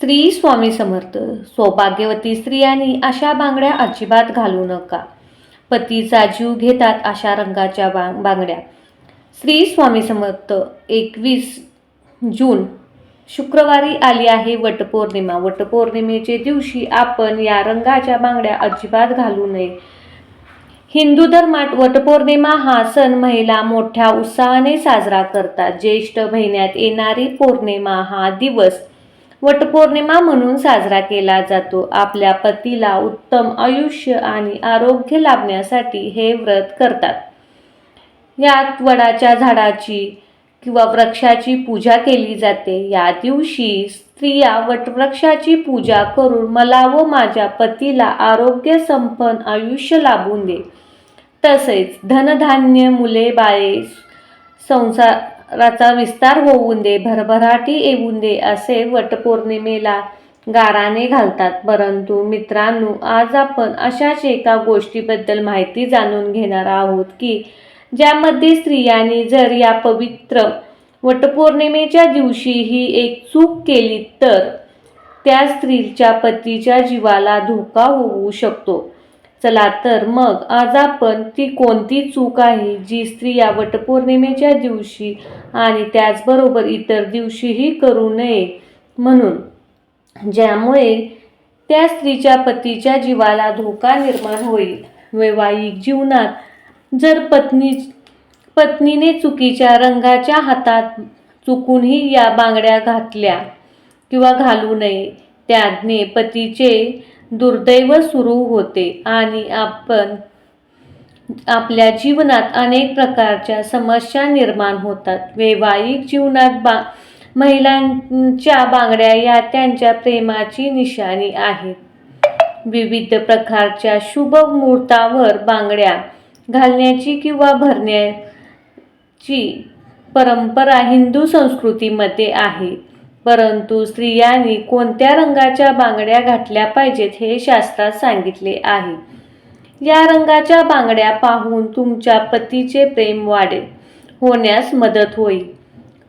श्री स्वामी समर्थ सौभाग्यवती स्त्रियांनी अशा बांगड्या अजिबात घालू नका. पतीचा जीव घेतात अशा रंगाच्या बां बांगड्या. श्री स्वामी समर्थ एकवीस जून शुक्रवारी आली आहे वटपौर्णिमा. वटपौर्णिमेच्या दिवशी आपण या रंगाच्या बांगड्या अजिबात घालू नये. हिंदू धर्मात वटपौर्णिमा हा सण महिला मोठ्या उत्साहाने साजरा करतात. ज्येष्ठ महिन्यात येणारी पौर्णिमा हा दिवस वटपौर्णिमा म्हणून साजरा केला जातो. आपल्या पतीला उत्तम आयुष्य आणि आरोग्य लाभण्यासाठी हे व्रत करतात. यात वडाच्या झाडाची किंवा वृक्षाची पूजा केली जाते. या दिवशी स्त्रिया वटवृक्षाची पूजा करून मला व माझ्या पतीला आरोग्य संपन्न आयुष्य लाभून दे. तसेच धनधान्य मुले बाळे राचा विस्तार होऊन दे भरभराटी येऊन दे असे वटपौर्णिमेला गाराने घालतात. परंतु मित्रांनो आज आपण अशाच एका गोष्टीबद्दल माहिती जाणून घेणार आहोत की ज्यामध्ये स्त्रियांनी जर या पवित्र वटपौर्णिमेच्या दिवशी ही एक चूक केली तर त्या स्त्रीच्या पतीच्या जीवाला धोका होऊ शकतो. चला तर मग आज आपण ती कोणती चूक आहे जी स्त्रिया वटपौर्णिमेच्या दिवशी आणि त्याचबरोबर इतर दिवशीही करू नये? म्हणून ज्यामुळे त्या स्त्रीच्या पतीच्या जीवाला धोका निर्माण होईल. वैवाहिक जीवनात जर पत्नी पत्नीने चुकीच्या रंगाच्या हातात चुकूनही या बांगड्या घातल्या किंवा घालू नये त्याने पतीचे दुर्दैव सुरू होते आणि आपण आपल्या जीवनात अनेक प्रकारच्या समस्या निर्माण होतात. वैवाहिक जीवनात बा महिलांच्या बांगड्या या त्यांच्या प्रेमाची निशाणी आहेत. विविध प्रकारच्या शुभ मुहूर्तावर बांगड्या घालण्याची किंवा भरण्याची परंपरा हिंदू संस्कृतीमध्ये आहे. परंतु स्त्रियांनी कोणत्या रंगाच्या बांगड्या घातल्या पाहिजेत हे शास्त्रात सांगितले आहे. या रंगाच्या बांगड्या पाहून तुमच्या पतीचे प्रेम वाढेल होण्यास मदत होईल.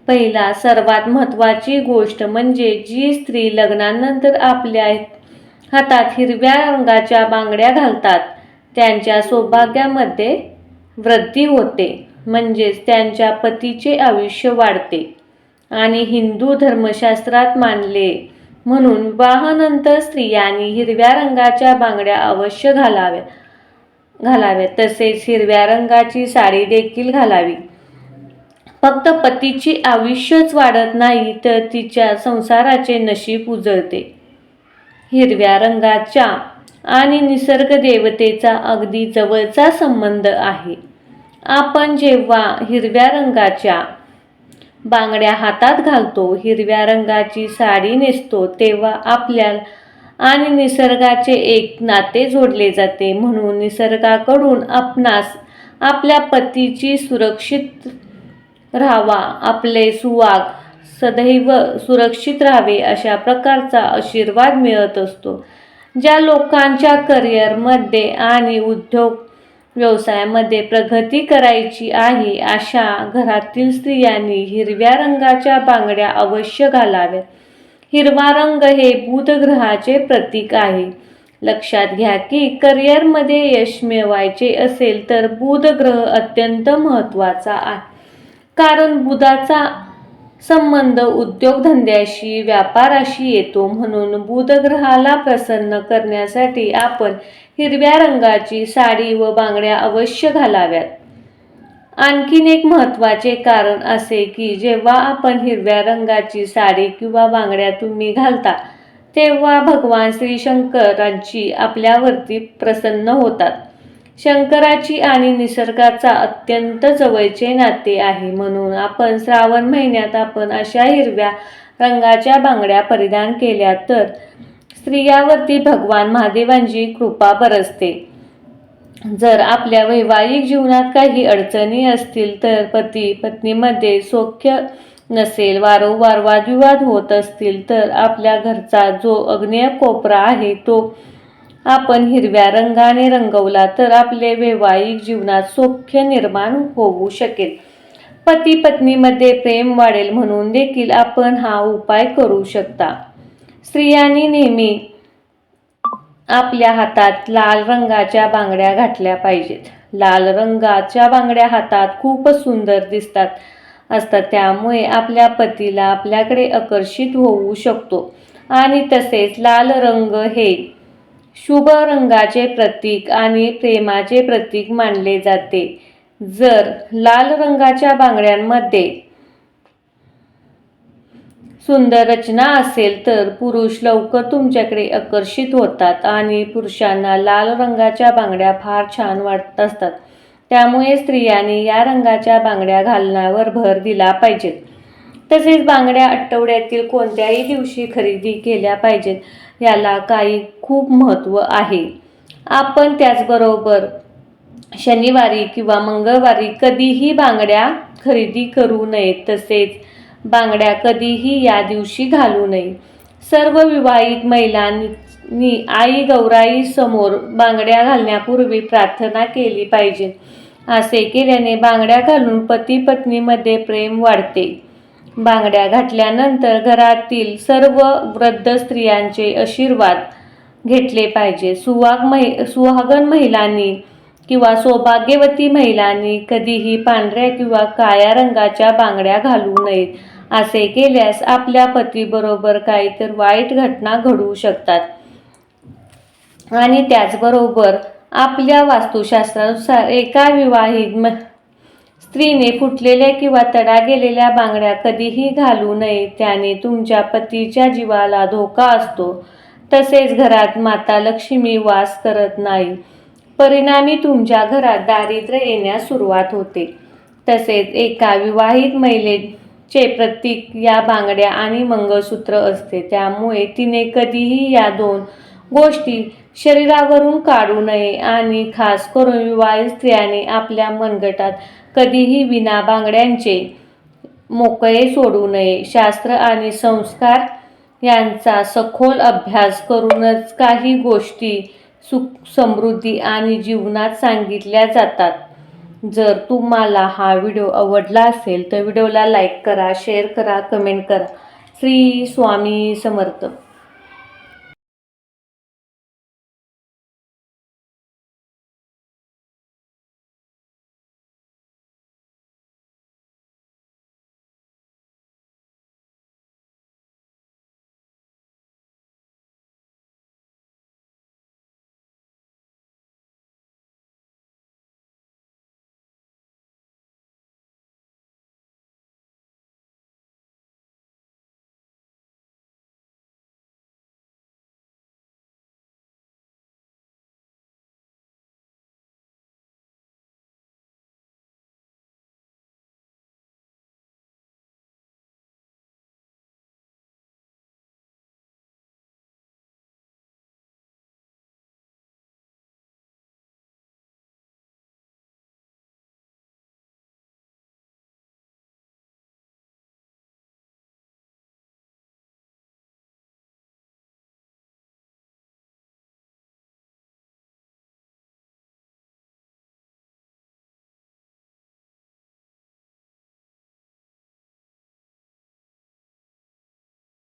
पहिला सर्वात महत्त्वाची गोष्ट म्हणजे जी स्त्री लग्नानंतर आपल्या हातात हिरव्या रंगाच्या बांगड्या घालतात त्यांच्या सौभाग्यामध्ये वृद्धी होते म्हणजेच त्यांच्या पतीचे आयुष्य वाढते. आणि हिंदू धर्मशास्त्रात मानले. म्हणून विवाहानंतर स्त्रियांनी हिरव्या रंगाच्या बांगड्या अवश्य घालाव्या घालाव्या तसेच हिरव्या रंगाची साडी देखील घालावी. फक्त पतीची आयुष्यच वाढत नाही तर तिच्या संसाराचे नशीब उजळते. हिरव्या रंगाच्या आणि निसर्ग देवतेचा अगदी जवळचा संबंध आहे. आपण जेव्हा हिरव्या रंगाच्या बांगड्या हातात घालतो हिरव्या रंगाची साडी नेसतो तेव्हा आपल्या आणि निसर्गाचे एक नाते जोडले जाते. म्हणून निसर्गाकडून आपणास आपल्या पतीची सुरक्षित राहावा आपले सुवाग सदैव सुरक्षित राहावे अशा प्रकारचा आशीर्वाद मिळत असतो. ज्या लोकांच्या करिअरमध्ये आणि उद्योग व्यवसायामध्ये प्रगती करायची आहे अशा घरातील स्त्रियांनी हिरव्या रंगाच्या बांगड्या अवश्य घालाव्यात हिरवा रंग हे बुधग्रहाचे प्रतीक आहे. लक्षात घ्या की करिअरमध्ये यश मिळवायचे असेल तर बुध ग्रह अत्यंत महत्त्वाचा आहे. कारण बुधाचा संबंध उद्योगधंद्याशी व्यापाराशी येतो म्हणून बुधग्रहाला प्रसन्न करण्यासाठी आपण हिरव्या रंगाची साडी व बांगड्या अवश्य घालाव्यात. आणखीन एक महत्त्वाचे कारण असे की जेव्हा आपण हिरव्या रंगाची साडी किंवा बांगड्या तुम्ही घालता तेव्हा भगवान श्री शंकरांची आपल्यावरती प्रसन्न होतात. शंकराची आणि निसर्गाचा अत्यंत जवळचे नाते आहे. म्हणून आपण श्रावण महिन्यात आपण अशा हिरव्या रंगाच्या बांगड्या परिधान केल्या तर स्त्रियावरती भगवान महादेवांची कृपा बरसते. जर आपल्या वैवाहिक जीवनात काही अडचणी असतील तर पती पत्नीमध्ये सौख्य नसेल वारंवार वादविवाद होत असतील तर आपल्या घरचा जो अग्नेय कोपरा आहे तो आपण हिरव्या रंगाने रंगवला तर आपले वैवाहिक जीवनात सौख्य निर्माण होऊ शकेल. पती पत्नीमध्ये प्रेम वाढेल म्हणून देखील आपण हा उपाय करू शकता. स्त्रियांनी नेहमी आपल्या हातात लाल रंगाच्या बांगड्या घातल्या पाहिजेत. लाल रंगाच्या बांगड्या हातात खूपच सुंदर दिसतात असतात. त्यामुळे आपल्या पतीला आपल्याकडे आकर्षित होऊ शकतो. आणि तसेच लाल रंग हे शुभ रंगाचे प्रतीक आणि प्रेमाचे प्रतीक मानले जाते. जर लाल रंगाच्या बांगड्यांमध्ये सुंदर रचना असेल तर पुरुष लवकर तुमच्याकडे आकर्षित होतात आणि पुरुषांना लाल रंगाच्या बांगड्या फार छान वाटत असतात. त्यामुळे स्त्रियांनी या रंगाच्या बांगड्या घालण्यावर भर दिला पाहिजे. तसेच बांगड्या आठवड्यातील कोणत्याही दिवशी खरेदी केल्या पाहिजेत याला काही खूप महत्त्व आहे. आपण त्याचबरोबर शनिवारी किंवा मंगळवारी कधीही बांगड्या खरेदी करू नयेत तसेच बांगड्या कधीही या दिवशी घालू नये. सर्व विवाहित महिलांनी आई गौराई समोर बांगड्या घालण्यापूर्वी प्रार्थना केली पाहिजे. असे केल्याने बांगड्या घालून पती पत्नीमध्ये प्रेम वाढते. बांगड्या घातल्यानंतर घरातील सर्व वृद्ध स्त्रियांचे आशीर्वाद घेतले पाहिजे. सुवाग महि सुहागन महिलांनी किंवा सौभाग्यवती महिलांनी कधीही पांढऱ्या किंवा काळ्या रंगाच्या बांगड्या घालू नयेत. असे केल्यास आपल्या पतीबरोबर काहीतरी वाईट घटना घडू शकतात. आणि त्याचबरोबर आपल्या वास्तुशास्त्रानुसार एका विवाहित म स्त्रीने फुटलेल्या किंवा तडा गेलेल्या बांगड्या कधीही घालू नये. त्याने तुमच्या पतीच्या जीवाला धोका असतो. तसेच घरात माता लक्ष्मी वास करत नाही. परिणामी तुमच्या घरात दारिद्र्य येण्यास सुरुवात होते. तसेच एका विवाहित महिलेचे प्रतीक या बांगड्या आणि मंगळसूत्र असते. त्यामुळे तिने कधीही या दोन गोष्टी शरीरावरून काढू नये आणि खास करून विवाहित स्त्रियाने आपल्या मनगटात कधीही विना बांगड्यांचे मोकळे सोडू नये. शास्त्र आणि संस्कार यांचा सखोल अभ्यास करूनच काही गोष्टी सुख समृद्धी आणि जीवनात सांगितल्या जातात. जर तुम्हाला हा व्हिडिओ आवडला असेल तर व्हिडिओला लाईक करा शेअर करा कमेंट करा. श्री स्वामी समर्थ.